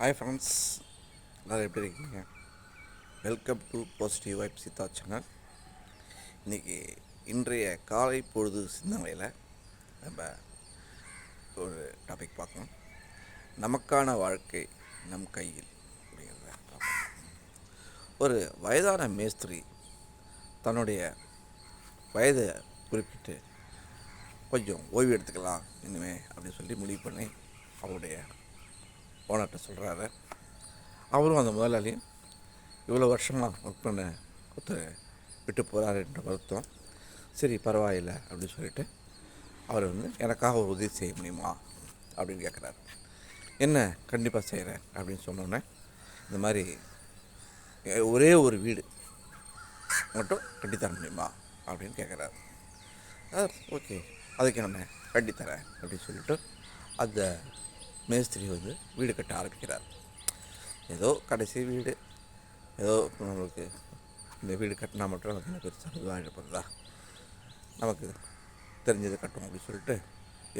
Hi friends எல்லோரும் எப்படி இருக்கீங்க? Welcome to positive vibe Siddha channel இன்றைக்கி இன்றைய காலை பொழுது சிந்தனையில் நம்ம ஒரு டாபிக் பார்க்கணும். நமக்கான வாழ்க்கை நம் கையில் அப்படிங்கிறத ஒரு வயதான மேஸ்திரி தன்னுடைய வயதை குறிப்பிட்டு கொஞ்சம் ஓய்வு எடுத்துக்கலாம் இனிமே அப்படின்னு சொல்லி முடிவு பண்ணி அவருடைய ஓனர்கிட்ட சொல்கிறாரு அவரும் அந்த முதலாளியும் இவ்வளோ வருஷமாக ஒர்க் பண்ண ஒருத்தர் விட்டு போகிறாருன்ற வருத்தம். சரி பரவாயில்லை அப்படின்னு சொல்லிட்டு அவர் வந்து எனக்காக ஒரு உதவி செய்ய முடியுமா அப்படின்னு கேட்குறாரு என்ன கண்டிப்பாக செய்கிறேன் அப்படின்னு சொன்னோன்னே இந்த மாதிரி ஒரே ஒரு வீடு மட்டும் கட்டித்தர முடியுமா அப்படின்னு கேட்குறாரு ஓகே அதுக்கு என்ன கட்டித்தரேன் அப்படின்னு சொல்லிட்டு அந்த மேஸ்திரி வந்து வீடு கட்ட ஆரம்பிக்கிறார். ஏதோ கடைசி வீடு. ஏதோ நம்மளுக்கு இந்த வீடு கட்டினா மட்டும் நமக்கு என்ன பெருசாக இதுவாகிட போகிறதா நமக்கு தெரிஞ்சதை கட்டும் அப்படின்னு சொல்லிட்டு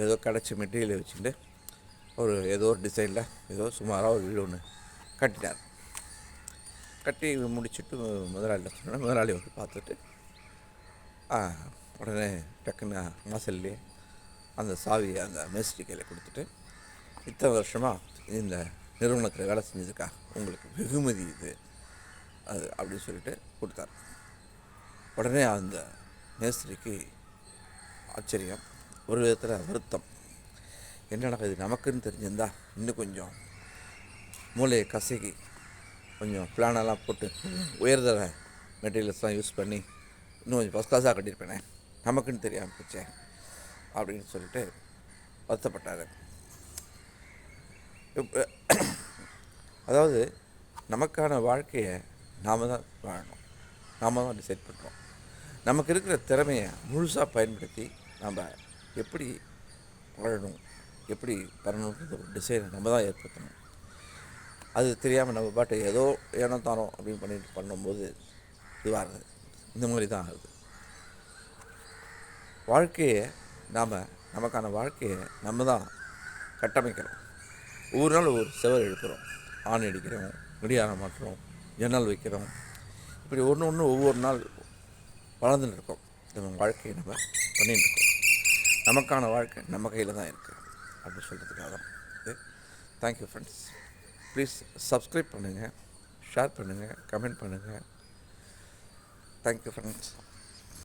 ஏதோ கிடச்ச மெட்டீரியலை வச்சுட்டு ஒரு ஏதோ ஒரு டிசைனில் ஏதோ சுமாராக ஒரு வீடு ஒன்று கட்டினார் கட்டி முடிச்சுட்டு முதலாளியில் சொன்னேன் முதலாளி வந்து பார்த்துட்டு உடனே டக்குன்னு வாசல்லே அந்த சாவியை அந்த மேஸ்திரி கையில் கொடுத்துட்டு இத்தனை வருஷமாக இந்த நிறுவனத்தில் வேலை செஞ்சதுக்கா? உங்களுக்கு வெகுமதி இது. அது அப்படின்னு சொல்லிட்டு கொடுத்தார். உடனே அந்த மேஸ்திரிக்கு ஆச்சரியம் ஒரு விதத்தில் வருத்தம். என்னடா இது நமக்குன்னு தெரிஞ்சிருந்தா இன்னும் கொஞ்சம் மூளையை கசக்கி கொஞ்சம் பிளானெல்லாம் போட்டு உயர்தர மெட்டீரியல்ஸ்லாம் யூஸ் பண்ணி இன்னும் கொஞ்சம் ஃபஸ்ட் கிளாஸாக கட்டியிருப்பேனே நமக்குன்னு தெரியாமல் போச்சே அப்படின்னு சொல்லிட்டு வருத்தப்பட்டார். அதாவது நமக்கான வாழ்க்கையை நாம் தான் வாழணும். நாம் தான் டிசைட் பண்ணுறோம் நமக்கு இருக்கிற திறமையை முழுசாக பயன்படுத்தி நம்ம எப்படி வாழணும் எப்படி வரணுன்றது ஒரு டிசைனை நம்ம தான் ஏற்படுத்தணும். அது தெரியாமல் நம்ம பாட்டு ஏதோ ஏனோ தானோ அப்படின்னு பண்ணிட்டு பண்ணும்போது இதுவாகுது இந்த மாதிரி தான் ஆகுது. வாழ்க்கையை நாம் நமக்கான வாழ்க்கையை நம்ம தான் கட்டமைக்கிறோம். ஒவ்வொரு நாள் ஒரு செவர் எடுக்கிறோம் ஆண் அடிக்கிறோம். முடியாரம் மாட்டுறோம் ஜன்னல் வைக்கிறோம். இப்படி ஒன்று ஒன்று ஒவ்வொரு நாள் வளர்ந்துட்டு இருக்கோம் நம்ம வாழ்க்கையை நம்ம பண்ணிகிட்டு இருக்கோம். நமக்கான வாழ்க்கை நம்ம கையில் தான் இருக்குது அப்படி சொல்கிறதுக்காக தான் இது. Thank you friends please subscribe பண்ணுங்கள் ஷேர் பண்ணுங்கள் கமெண்ட் பண்ணுங்கள் தேங்க்யூ ஃப்ரெண்ட்ஸ்